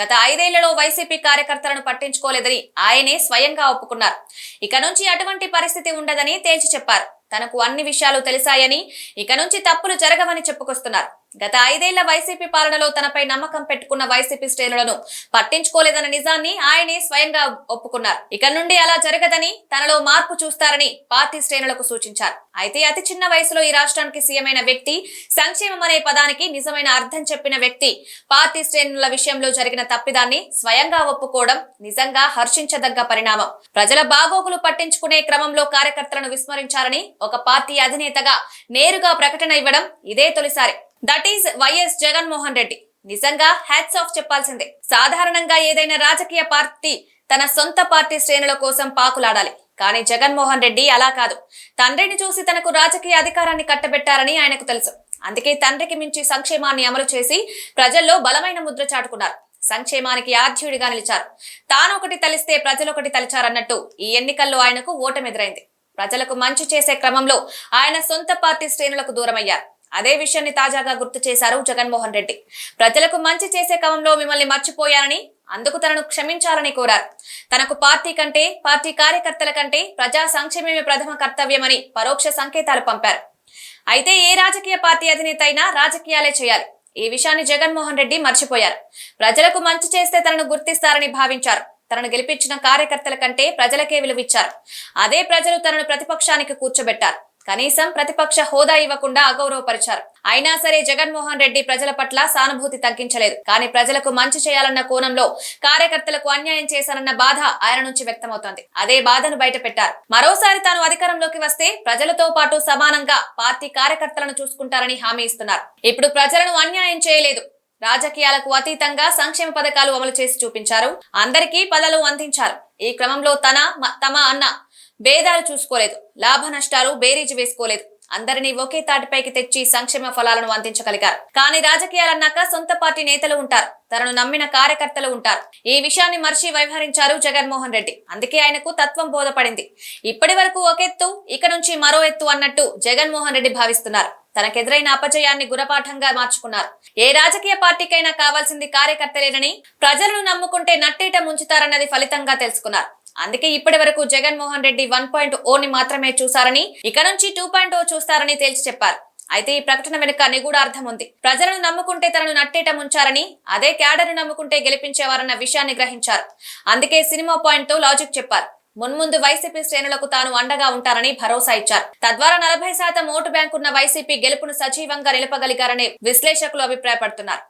గత ఐదేళ్ళలో వైసీపీ కార్యకర్తలను పట్టించుకోలేదని ఆయనే స్వయంగా ఒప్పుకున్నారు. ఇక నుంచి అటువంటి పరిస్థితి ఉండదని తేల్చి చెప్పారు. తనకు అన్ని విషయాలు తెలిసాయని ఇక నుంచి తప్పులు జరగవని చెప్పుకొస్తున్నారు. గత ఐదేళ్ళ వైసీపీ పాలనలో తనపై నమ్మకం పెట్టుకున్న వైసీపీ శ్రేణులను పట్టించుకోలేదన్న నిజాన్ని ఆయనే స్వయంగా ఒప్పుకున్నారు. ఇక నుండి అలా జరగదని తనలో మార్పు చూస్తారని పార్టీ శ్రేణులకు సూచించారు. అయితే అతి చిన్న వయసులో ఈ రాష్ట్రానికి సీఎం వ్యక్తి సంక్షేమం అనే పదానికి నిజమైన అర్థం చెప్పిన వ్యక్తి పార్టీ శ్రేణుల విషయంలో జరిగిన తప్పిదాన్ని స్వయంగా ఒప్పుకోవడం నిజంగా హర్షించదగ్గ పరిణామం. ప్రజల బాగోగులు పట్టించుకునే క్రమంలో కార్యకర్తలను విస్మరించారని ఒక పార్టీ అధినేతగా నేరుగా ప్రకటన ఇవ్వడం ఇదే తొలిసారి. That is YS Jaganmohan Reddy. నిజంగా హ్యాట్స్ ఆఫ్ చెప్పాల్సిందే. సాధారణంగా ఏదైనా రాజకీయ పార్టీ తన సొంత పార్టీ శ్రేణుల కోసం పాకులాడాలి. కానీ జగన్మోహన్ రెడ్డి అలా కాదు. తండ్రిని చూసి తనకు రాజకీయ అధికారాన్ని కట్టబెట్టారని ఆయనకు తెలుసు. అందుకే తండ్రికి మించి సంక్షేమాన్ని అమలు చేసి ప్రజల్లో బలమైన ముద్ర చాటుకున్నారు. సంక్షేమానికి ఆధ్యుడిగా నిలిచారు. తాను ఒకటి తలిస్తే ప్రజలొకటి తలిచారన్నట్టు ఈ ఎన్నికల్లో ఆయనకు ఓటమెదురైంది. ప్రజలకు మంచి చేసే క్రమంలో ఆయన సొంత పార్టీ శ్రేణులకు దూరమయ్యారు. అదే విషయాన్ని తాజాగా గుర్తు చేశారు జగన్మోహన్ రెడ్డి. ప్రజలకు మంచి చేసే క్రమంలో మిమ్మల్ని మర్చిపోయారని అందుకు తనను క్షమించాలని కోరారు. తనకు పార్టీ కంటే పార్టీ కార్యకర్తల కంటే ప్రజా సంక్షేమమే ప్రథమ కర్తవ్యమని పరోక్ష సంకేతాలు పంపారు. అయితే ఏ రాజకీయ పార్టీ అధినేత అయినా రాజకీయాలే చేయాలి. ఈ విషయాన్ని జగన్మోహన్ రెడ్డి మర్చిపోయారు. ప్రజలకు మంచి చేస్తే తనను గుర్తిస్తారని భావించారు. తనను గెలిపించిన కార్యకర్తల కంటే ప్రజలకే విలువిచ్చారు. అదే ప్రజలు తనను ప్రతిపక్షానికి కూర్చోబెట్టారు. కనీసం ప్రతిపక్ష హోదా ఇవ్వకుండా అగౌరవపరిచారు. అయినా సరే జగన్మోహన్ రెడ్డి ప్రజల పట్ల సానుభూతి తగ్గించలేదు. కానీ ప్రజలకు మంచి చేయాలన్న కోణంలో కార్యకర్తలకు అన్యాయం చేశారన్న బాధ ఆయన నుంచి వ్యక్తమవుతోంది. అదే బాధను బయట పెట్టారు మరోసారి తాను అధికారంలోకి వస్తే ప్రజలతో పాటు సమానంగా పార్టీ కార్యకర్తలను చూసుకుంటారని హామీ ఇస్తున్నారు. ఇప్పుడు ప్రజలను అన్యాయం చేయలేదు. రాజకీయాలకు అతీతంగా సంక్షేమ పథకాలు అమలు చేసి చూపించారు. అందరికీ పదలు అందించారు. ఈ క్రమంలో తన మ- తమ అన్న భేదాలు చూసుకోలేదు లాభ నష్టాలు బేరీజు వేసుకోలేదు. అందరినీ ఒకే తాటిపైకి తెచ్చి సంక్షేమ ఫలాలను అందించగలిగారు. కానీ రాజకీయాలన్నాక సొంత పార్టీ నేతలు ఉంటారు తనను నమ్మిన కార్యకర్తలు ఉంటారు. ఈ విషయాన్ని మర్చి వ్యవహరించారు జగన్మోహన్ రెడ్డి. అందుకే ఆయనకు తత్వం బోధపడింది. ఇప్పటి వరకు ఒక ఎత్తు ఇక నుంచి మరో ఎత్తు అన్నట్టు జగన్మోహన్ రెడ్డి భావిస్తున్నారు. తనకెదురైన అపజయాన్ని గురపాఠంగా మార్చుకున్నారు. ఏ రాజకీయ పార్టీకైనా కావాల్సింది కార్యకర్తలేనని ప్రజలను నమ్ముకుంటే నట్టేట ముంచుతారన్నది ఫలితంగా తెలుసుకున్నారు. అందుకే ఇప్పటి వరకు Jaganmohan Reddy one point O ని మాత్రమే చూశారని ఇక నుంచి టూ పాయింట్ ఓ చూస్తారని తేల్చి చెప్పారు. అయితే ఈ ప్రకటన వెనుక నిగూఢ అర్థం ఉంది. ప్రజలను నమ్ముకుంటే తనను నట్టేట ముంచారని అదే క్యాడర్ను నమ్ముకుంటే గెలిపించేవారన్న విషయాన్ని గ్రహించారు. అందుకే సినిమా పాయింట్తో లాజిక్ చెప్పారు. మున్ముందు వైసీపీ శ్రేణులకు తాను అండగా ఉంటారని భరోసా ఇచ్చారు. తద్వారా నలభై శాతం ఓటు బ్యాంకున్న వైసీపీ గెలుపును సజీవంగా నిలపగలిగారని విశ్లేషకులు అభిప్రాయపడుతున్నారు.